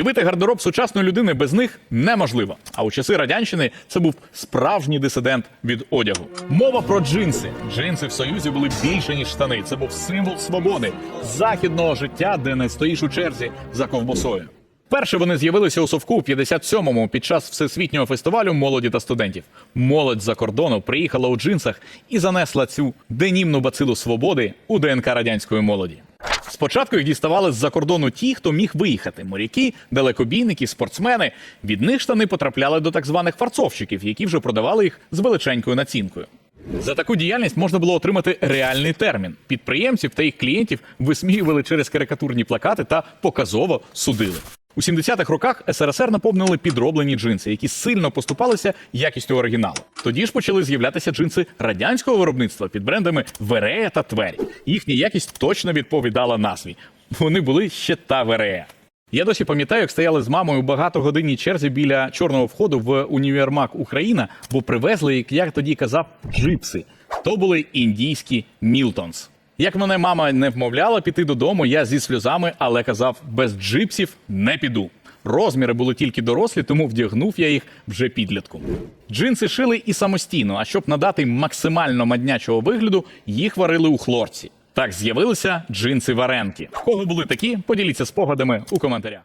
Уявити гардероб сучасної людини без них неможливо. А у часи радянщини це був справжній дисидент від одягу. Мова про джинси. Джинси в союзі були більше ніж штани. Це був символ свободи, західного життя, де не стоїш у черзі за ковбасою. Перше вони з'явилися у совку в 57-му під час всесвітнього фестивалю молоді та студентів. Молодь за кордону приїхала у джинсах і занесла цю денімну бацилу свободи у ДНК радянської молоді. Спочатку їх діставали з-за кордону ті, хто міг виїхати: моряки, далекобійники, спортсмени. Від них штани потрапляли до так званих фарцовщиків, які вже продавали їх з величенькою націнкою. За таку діяльність можна було отримати реальний термін. Підприємців та їх клієнтів висміювали через карикатурні плакати та показово судили. У 70-х роках СРСР наповнили підроблені джинси, які сильно поступалися якістю оригіналу. Тоді ж почали з'являтися джинси радянського виробництва під брендами Верея та Твері. Їхня якість точно відповідала назві. Вони були ще та Верея. Я досі пам'ятаю, як стояли з мамою у багатогодинній черзі біля чорного входу в універмаг Україна, бо привезли, як я тоді казав, джипси. То були індійські Мілтонс. Як мене мама не вмовляла піти додому, я зі сльозами, але казав, без джипсів не піду. Розміри були тільки дорослі, тому вдягнув я їх вже підлітком. Джинси шили і самостійно, а щоб надати максимально маднячого вигляду, їх варили у хлорці. Так з'явилися джинси варенки. В кого були такі? Поділіться спогадами у коментарях.